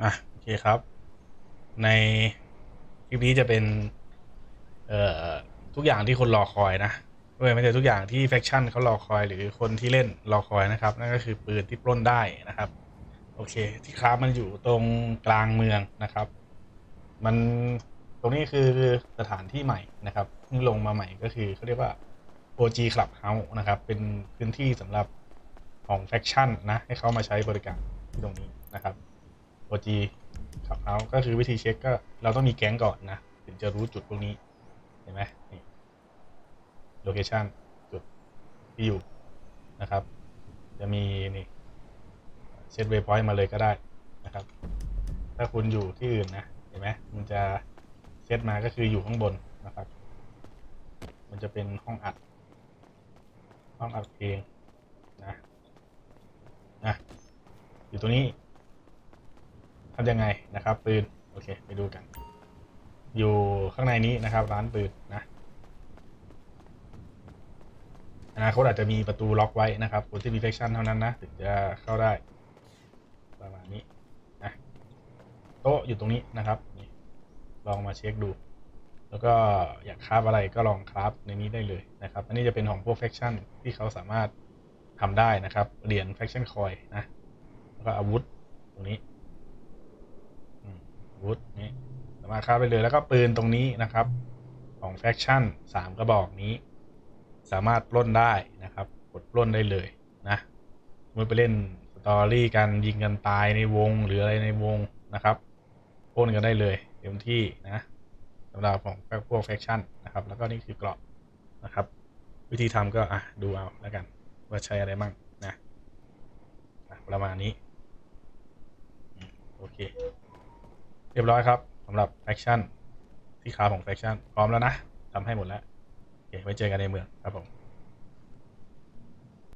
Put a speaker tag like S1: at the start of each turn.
S1: อะโอเคครับ ในคลิปนี้จะเป็น เอ่อทุกอย่างที่คนรอคอยนะเว้ยไม่ใช่ทุกอย่างที่แฟคชั่นเขารอคอยหรือคนที่เล่นรอคอยนะครับ นั่นก็คือปืนที่ปล้นได้นะครับ โอเค ที่คราฟมันอยู่ตรงกลางเมืองนะครับ มันตรงนี้คือสถานที่ใหม่นะครับเพิ่งลงมาใหม่ก็คือเขาเรียกว่า OG Clubhouse นะครับ เป็นพื้นที่สำหรับของแฟคชั่นนะ ให้เขามาใช้บริการที่ตรงนี้นะครับ OG Clubhouse ก็คือวิธีเช็คก็เราต้องมีแก๊งก่อนนะ ถึงจะรู้จุดพวกนี้ เห็นไหมนี่โลเคชันจุดที่อยู่นะครับ จะมีนี่เซตเวพอยต์มาเลยก็ได้นะครับ ถ้าคุณอยู่ที่อื่นนะ เห็นไหมมันจะเซตมาก็คืออยู่ข้างบนนะครับ มันจะเป็นห้องอัด ห้องอัดเพลงนะนะอยู่ตรงนี้ ทำยังไงนะครับ ปืน โอเค ไปดูกัน อยู่ข้างในนี้นะครับ ร้านปืนนะอนาคตอาจจะมีประตูล็อกไว้นะครับคนที่มีเฟคชั่นเท่านั้นนะ ถึงจะเข้าได้ ประมาณนี้นะโต๊ะอยู่ตรงนี้นะครับนี่ลองมาเช็คดู แล้วก็อยากคราฟอะไรก็ลองคราฟในนี้ได้เลยนะครับ อันนี้จะเป็นของพวกแฟคชั่นที่เขาสามารถทำได้นะครับเหรียญแฟคชั่นคอยนะแล้วก็อาวุธตรงนี้ วุธนี้สามารถคราไปเลยแล้วก็ปืนตรงนี้นะครับ ของแฟคชั่นสามกระบอกนี้ สามารถปล้นได้นะครับ กดปล้นได้เลยนะเมื่อไปเล่นสตอรี่กันยิงกันตายในวงหรืออะไรในวงนะครับปล้นกันได้เลยเต็มที่นะสำหรับของพวกแฟคชั่นนะครับ แล้วก็นี่คือเกราะนะครับ วิธีทำก็อะดูเอาแล้วกันว่าใช้อะไรมั่งนะประมาณนี้ โอเค รียบร้อยครับสำหรับแฟคชั่นที่ขาของแฟคชั่นพร้อมแล้วนะทำให้หมดแล้วโอเคไว้เจอกันในเมืองครับผม